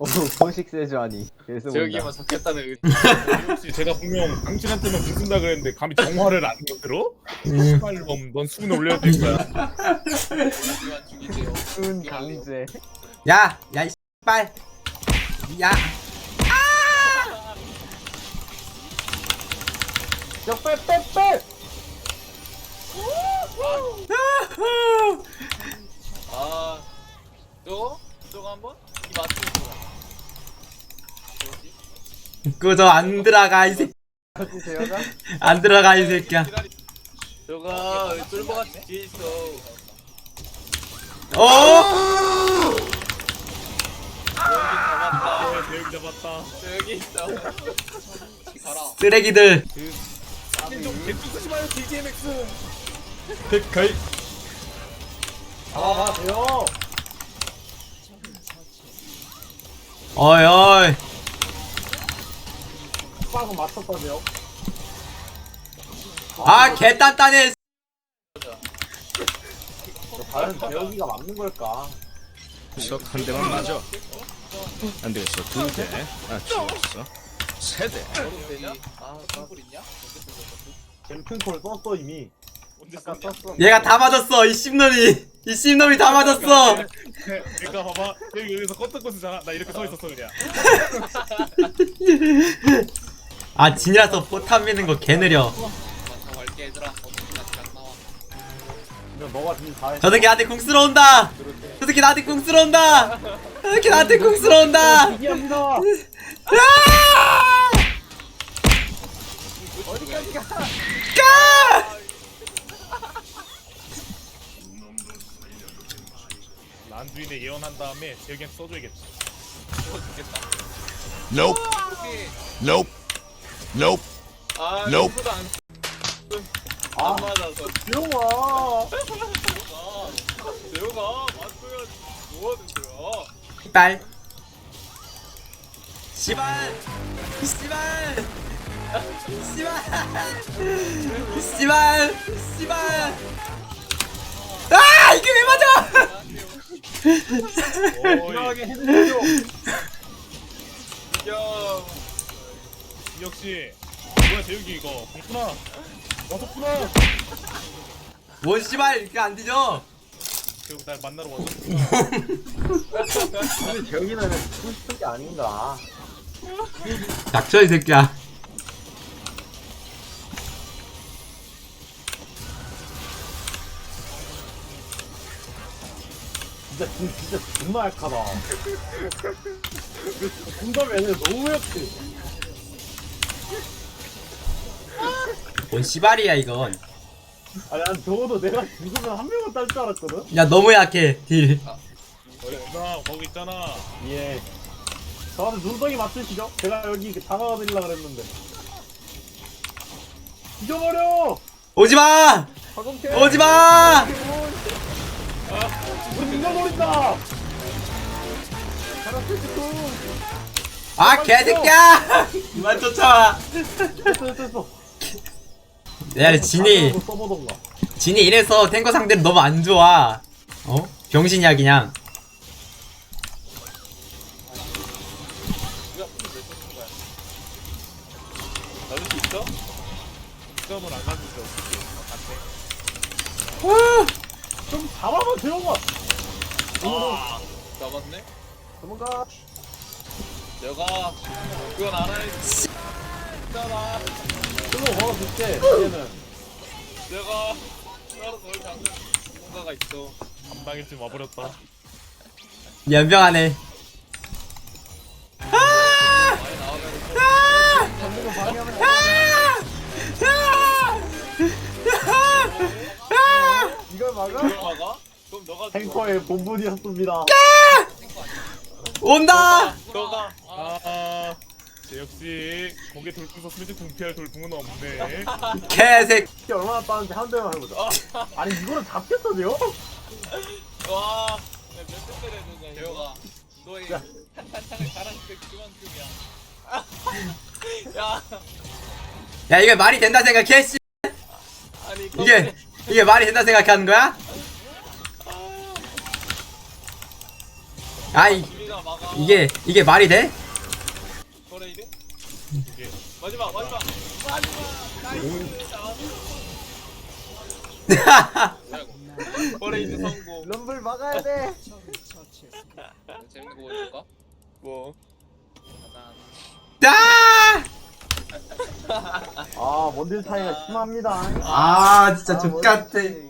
오 공식 세주하니 그래서 저기만 본다 적겠다는 의지. 혹시 제가 분명 당신한테만 죽는다 그랬는데 감히 정화를 안 들어? 음. 씨발범 넌 수군에 올려야 될 거야. 큰 강제 야, 야, 이 빨. 야, 저빼빼빼 아, 저거? 저거 한번? 이 맞추는 거. 뭐지? 그저 안 들어가 이 새끼. 안 들어가 이 새끼야. 저거 쫄보같이 뒤에 있어. 어? 여기 잡았다. 아 대형 잡았다 저기 있어. 가라. 쓰레기들. 좀 개뚝 쓰지 마요 DDMX 백 가이. 잡아가세요 어이 어이. 빵은 맞췄다며 아, 개딴딴해. 과연 재혁이가 맞는 걸까 한 대만 맞아. 안 되겠어. 두 대. 아, 죽었어. 세 대. 되냐? 아, 깜불 있냐? 잼튼콜 썼어 이미 언제 아까 썼냐? 썼어 얘가 다 맞았어. 이 씹놈이. 이 씹놈이 다 맞았어. 그러니까 봐봐 여기 여기서 껐던 쓰잖아 나 이렇게 서 있었어 그냥 아, 진이라서 포탄 미는 거 개 느려. 맞춰 갈게 얘들아. 어떻게 아직 안 나와. 근데 너가 지금 다 했어 저 새끼 나한테 궁 쓸어온다. 저 새끼 나한테 궁 쓸어온다. 저 새끼 나한테 궁 쓸어온다. 아! 어디까지 가 까! 란두인에 예언한 다음에 재혁이한테 써줘야겠지. Nope. Nope. Nope. 아, Nope. 안. 아. 안 맞아서. 재혁아 아, 내가 맞으면 뭐 하는 거야? 빨. 씨발. 씨발. 씨발. 씨발. 씨발. 아, 이게 왜 맞아? 이겨. 역시 뭐야 재혁이 이거 그렇구나. 왔었구나. 뭔 씨발 이렇게 안 뒤져? 결국 날 만나러 왔었구나 근데 재혁이는 죽고 싶은 게 아닌가. 닥쳐 이 새끼야. 진짜 진- 진짜 존나 약하다 공감이 아니라 너무 약해 뭔 씨발이야 이건. 아니 난 적어도 내가 죽으면 한 명은 딸 줄 알았거든 야 너무 약해 딜. 나 거기 있잖아 예 저한테 눈덩이 맞추시죠? 제가 여기 다가가드리려 그랬는데 잊어버려! 오지 마. 박원태! 오지 마. 우리 잊어버린다! 아 개새끼야. 그만 쫓아와. 됐어 됐어 야 진이 써보던가 진이 이래서 탱커 상대를 너무 안 좋아. 어? 병신이야 그냥. 누가 풀을 왜 썼는 거야? 나올 수 있어? 시점을 안 가지고 어떻게 좀 잡아봐 재영아! 아, 잡았네. 도망가 내가 그건 알아야지. 그거 걸어줄게 얘는 내가 따로 널 잡는 뭔가가 있어. 한 방일쯤 와버렸다 연병하네. 아! 많이. 아! 잡는 거 방해하면 이걸 막아? 그걸 막아? 그럼 너가 탱커의 본분이었습니다 온다. 너가 아, 제 역시 거기에 돌풍 썼으면 좀 궁피할 돌풍은 없네. 개색. 이게 얼마나 빠른지 한 대만 해보자 아니 이거는 잡겠어요? 와. 몇대 때려야 재혁아. 너의 야. 한탄창을 잘하는 게 그만큼이야. 야, 야 이게 말이 된다 생각해? 씨. 아니 이게 이게 말이 된다 생각하는 거야? 아이. 이게 이게 말이 돼? 마지막 마지막 마지막 나이스. 버레이드 성공. 럼블 막아야 돼. 재밌는 거 보여줄까? 뭐? 아! 아 원딜 차이가 심합니다 아 진짜 아, 족같아 멋있지.